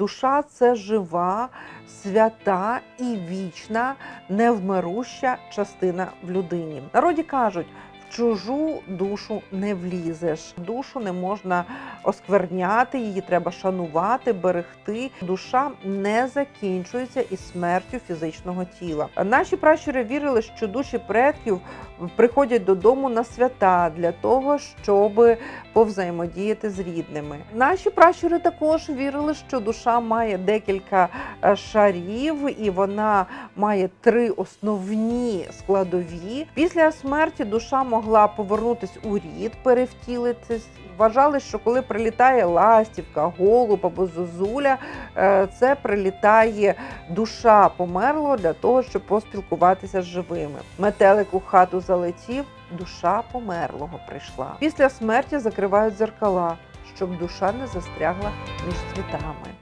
душа це жива, свята і вічна, невмируща частина в людині. Народі кажуть. Чужу душу не влізеш. Душу не можна оскверняти, її треба шанувати, берегти. Душа не закінчується із смертю фізичного тіла. Наші пращури вірили, що душі предків приходять додому на свята для того, щоб повзаємодіяти з рідними. Наші пращури також вірили, що душа має декілька шарів, і вона має три основні складові. Після смерті душа могла повернутись у рід, перевтілитись. Вважали, що коли прилітає ластівка, голуб або зозуля, е, це прилітає душа померлого для того, щоб поспілкуватися з живими. Метелик у хату залетів, душа померлого прийшла. Після смерті закривають зеркала, щоб душа не застрягла між світами.